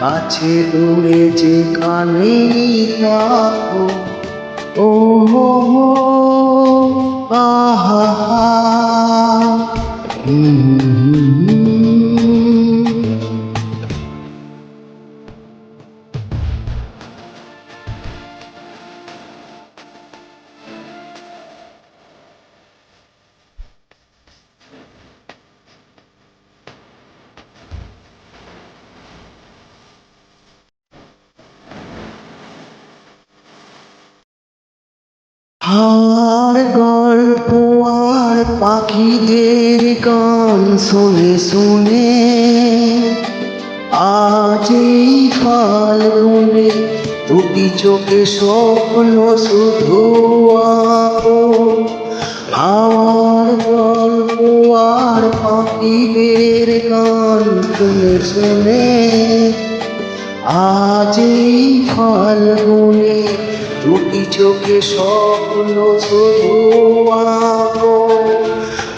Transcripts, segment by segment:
কাছে দূরে যে থাকো ও হো হো আর গল্প আর পাখিদের গান শুনে শুনে আজ এই ফাল্গুনে দুটি চোখে স্বপ্ন শুধু আমার গল্প আর পাখিদের গান শুনে শুনে আজ এই ফাল্গুনে দুটি চোখে স্বপ্ন শুধু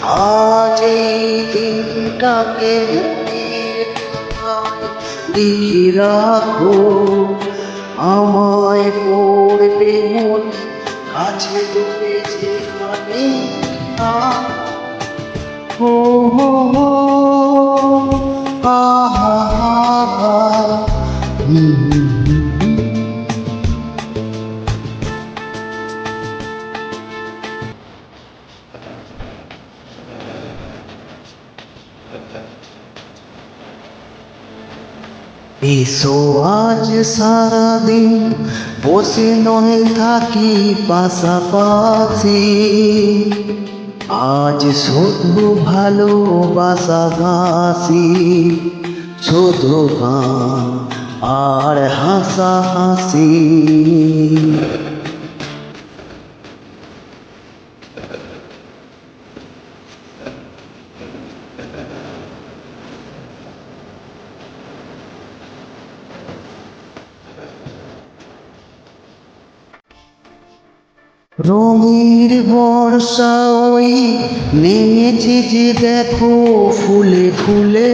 আজ এই দিনটাকে রাখো। আমায় পড়বে মন, কাছে দূরে যেখানে ও হো হো আহা হা এসো আজ সারাদিন বসে নয় থাকি পাশাপাশি আজ শুধু ভালোবাসা ঘাসি শুধু গান আর হাসা হাসি। রঙের বর্ষা ওই নেমেছে যে দেখো ফুলে ফুলে।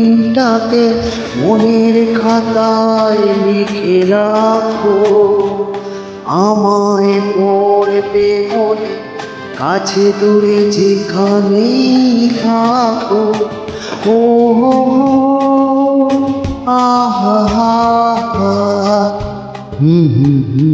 দিনটাকে মনের খাতায় লিখে রাখো। আমায় পড়বে মনে কাছে দূরে যেখানেই থাকো। ও আহা হা হা হুম হুম।